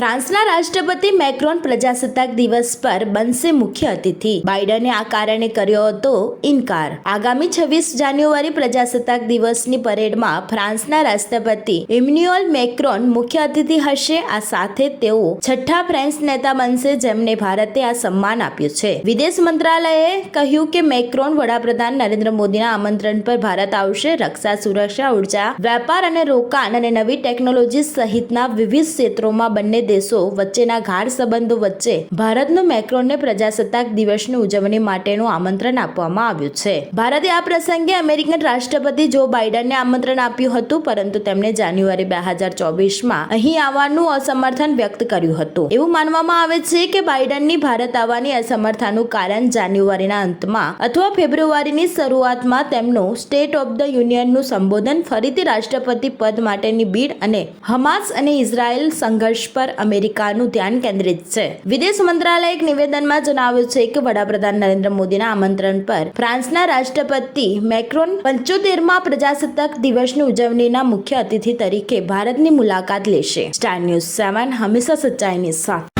ફ્રાન્સના રાષ્ટ્રપતિ મેક્રોન પ્રજાસત્તાક દિવસ પર બનશે મુખ્ય અતિથિ. બાઇડને આ કારણે કર્યો હતો ઇનકાર. આગામી છવ્વીસ જાન્યુઆરી પ્રજાસત્તાક દિવસની પરેડમાં ફ્રાન્સના રાષ્ટ્રપતિ ઇમ્યુઅલ મેક્રોન મુખ્ય અતિથિ હશે. આ સાથે તેઓ છઠ્ઠા ફ્રેન્ચ નેતા બનશે જેમને ભારતે આ સન્માન આપ્યું છે. વિદેશ મંત્રાલયે કહ્યું કે મેક્રોન વડાપ્રધાન નરેન્દ્ર મોદીના આમંત્રણ પર ભારત આવશે. રક્ષા, સુરક્ષા, ઊર્જા, વેપાર અને રોકાણ અને નવી ટેકનોલોજી સહિતના વિવિધ ક્ષેત્રોમાં બંને દેશો વચ્ચેના ગાઢ સંબંધો વચ્ચે ભારતનું મેક્રોનને પ્રજાસત્તાક દિવસની ઉજવણી માટેનું આમંત્રણ આપવામાં આવ્યું છે. ભારતે આ પ્રસંગે અમેરિકન રાષ્ટ્રપતિ જો બાઇડનને આમંત્રણ આપ્યું હતું, પરંતુ તેમણે જાન્યુઆરી બે હજાર ચોવીસમાં અહીં આવવાનું અસમર્થન વ્યક્ત કર્યું હતું. એવું માનવામાં આવે છે કે બાઇડનની ભારત આવવાની અસમર્થાનું કારણ જાન્યુઆરીના અંતમાં અથવા ફેબ્રુઆરીની શરૂઆતમાં તેમનું સ્ટેટ ઓફ ધ યુનિયનનું સંબોધન ફરીથી રાષ્ટ્રપતિ પદ માટેની બીડ અને હમાસ અને ઇઝરાયલ સંઘર્ષ અમેરિકાનું ધ્યાન કેન્દ્રિત છે. વિદેશ મંત્રાલયે એક નિવેદનમાં જણાવ્યું છે કે વડાપ્રધાન નરેન્દ્ર મોદીના આમંત્રણ પર ફ્રાન્સના રાષ્ટ્રપતિ મેક્રોન પંચોતેરમાં પ્રજાસત્તાક દિવસની ઉજવણીના મુખ્ય અતિથિ તરીકે ભારતની મુલાકાત લેશે. સ્ટાર ન્યૂઝ સેવન હંમેશા સચ્ચાઈની સાથ.